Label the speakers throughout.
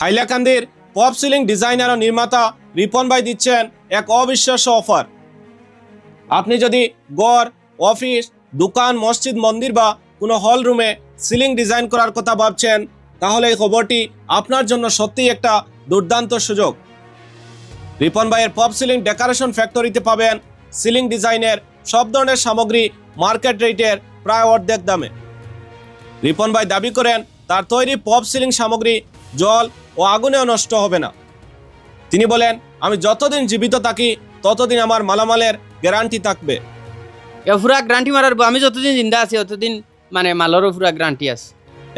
Speaker 1: হাইলাকান্দির pop ceiling designer ও নির্মাতা রিপন ভাই দিচ্ছেন এক অবিশ্বাস্য অফার। আপনি যদি গড়, অফিস, দোকান, মসজিদ, মন্দির বা কোনো হল রুমে সিলিং ডিজাইন করার কথা ভাবছেন, তাহলে এই খবরটি আপনার জন্য সত্যিই একটা দুর্দান্ত সুযোগ। রিপন ভাইয়ের পপ সিলিং ডেকোরেশন ফ্যাক্টরিতে পাবেন সিলিং ডিজাইনের সব ধরনের সামগ্রী মার্কেট রেটের প্রায় অর্ধেক দামে। রিপন ভাই দাবি করেন, তার তৈরি পপ সিলিং সামগ্রী জল ও আগুনেও নষ্ট হবে না। তিনি বলেন আমি যতদিন জীবিত থাকি ততদিন আমার মালামালের গ্যারান্টি থাকবে।
Speaker 2: এ পুরা গ্যারান্টি মারার আমি যতদিন জিন্দা আছি ততদিন মানে মালেরও পুরা গ্যারান্টি আছে।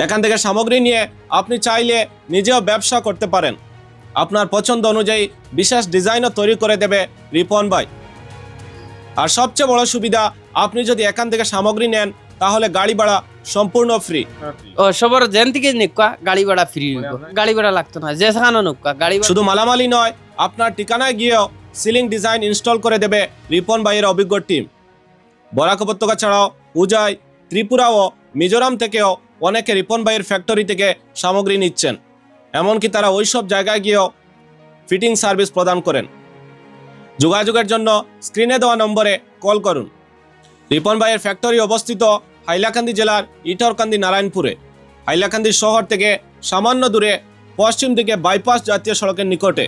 Speaker 1: এখান থেকে সামগ্রী নিয়ে আপনি চাইলে নিজেও ব্যবসা করতে পারেন। আপনার পছন্দ অনুযায়ী বিশেষ ডিজাইনও তৈরি করে দেবে রিপন ভাই। আর সবচেয়ে বড় সুবিধা আপনি যদি এখান থেকে সামগ্রী নেন তাহলে গাড়ি ভাড়া সম্পূর্ণ ফ্রি
Speaker 2: ও সবার যেন থেকে নিকা গাড়ি ভাড়া ফ্রি গাড়ি ভাড়া লাগতো না যে সেখানে নিকা গাড়ি
Speaker 1: শুধু মালামালি নয় আপনার ঠিকানায় গিয়েও সিলিং ডিজাইন ইনস্টল করে দেবে রিপন ভাইয়ের অভিজ্ঞ টিম বরাক উপত্যকা ছাড়াও উজাই ত্রিপুরা ও মিজোরাম থেকেও অনেকে রিপন ভাইয়ের ফ্যাক্টরি থেকে সামগ্রী নিচ্ছেন। এমনকি তারা ওইসব জায়গায় গিয়েও ফিটিং সার্ভিস প্রদান করেন। যোগাযোগের জন্য স্ক্রিনে দেওয়া নম্বরে কল করুন। রিপন ভাইয়ের ফ্যাক্টরি অবস্থিত হাইলাকান্দি জেলার ইটরকান্দি নারায়ণপুরে। হাইলাকান্দি শহর থেকে সামান্য দূরে পশ্চিম দিকে বাইপাস জাতীয় সড়কের নিকটে।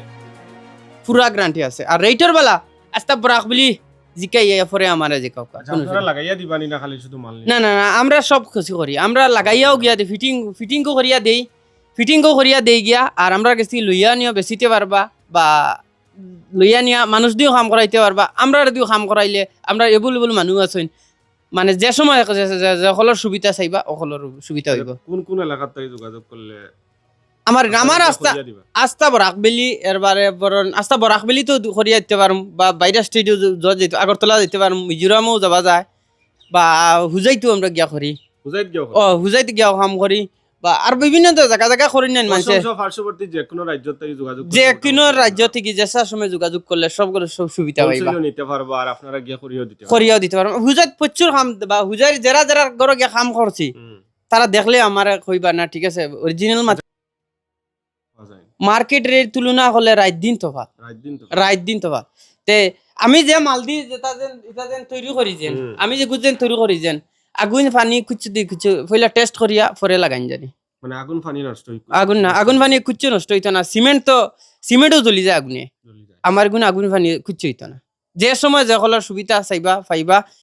Speaker 2: পুরা গ্যারান্টি আছে। আর রেটর বেলা আস্তা বরাক বলি জিকাই পরে আমারে জিকাও
Speaker 3: আচ্ছা, আপনারা লাগাইয়া দিবানি না খালি শুধু মাল
Speaker 2: না না না আমরা সব খুশি করি। আমরা লাগাইয়াও গিয়া দিই ফিটিং ফিটিংও করিয়া দেই। ফিটিংও করিয়া দেই গিয়া আর আমরা গেছি লইয়া নিয়ে বেচিতে পারবা বা লইয়া নিয়া মানুষ দিয়েও কাম করাইতে পারবা আমরা দিও কাম করাইলে আমরা এবুল মানুষ আছেন মানে যে সময় সকলের সুবিধা চাইবা অকলের সুবিধা হইব।
Speaker 3: কোন কোন এলাকার থেকে যোগাযোগ করলে
Speaker 2: আমার আমার রাস্তা
Speaker 3: করিয়া দিবা?
Speaker 2: আস্তা বরাকবেলি এরবারে বরণ আস্তা বরাকবেলি তো করিয়া দিতে পারম বা বাইরে স্টেডিও যত যেতে আগরতলা যেতে পারম মিজোরামও যাওয়া যায় বা হুজাইতো আমরা গিয়া করি।
Speaker 3: বুঝাই দিও
Speaker 2: ও হুজাইতে গিয়া কাম করি। বা আর বিভিন্ন জায়গা জায়গা করি নেন মানুষে
Speaker 3: পার্শ্ববর্তী যে কোনো রাজ্য থেকে যোগাযোগ
Speaker 2: যে কোনো রাজ্য থেকে যেসা সময় যোগাযোগ করলে সবগুলো সব সুবিধা পাইবা।
Speaker 3: নিতে পারবা আর আপনারা গিয়ে করিয়েও দিতে পারবা।
Speaker 2: করিয়াও দিতে পারব হুজাইত প্রচুর কাম বা হুজাই যারা যারা ঘরে গিয়া কাম করছি তারা দেখলে আমার কইবা না ঠিক আছে অরিজিনাল
Speaker 3: যায়।
Speaker 2: মার্কেট রেট তুলনা হলে রাত দিন তফাৎ
Speaker 3: রাত দিন তো
Speaker 2: রাত দিন তো তে আমি যে মাল দি যেটা যেন এটা যেন তৈরি করি যেন। আমি যে গুজেন তৈরি করি যেন। আগুন পানি কুচু দি কুচু পয়লা টেস্ট করিয়া পরে লাগাইন জানি।
Speaker 3: মানে আগুন পানি নষ্ট হই
Speaker 2: আগুন না আগুন পানি কুচু নষ্ট হইতো না সিমেন্ট তো সিমেন্টও জ্বলি যায় আগুনে। আমার গুণ আগুন পানি কুচু হইতো না। যে সময় যে কলার সুবিধা চাইবা পাইবা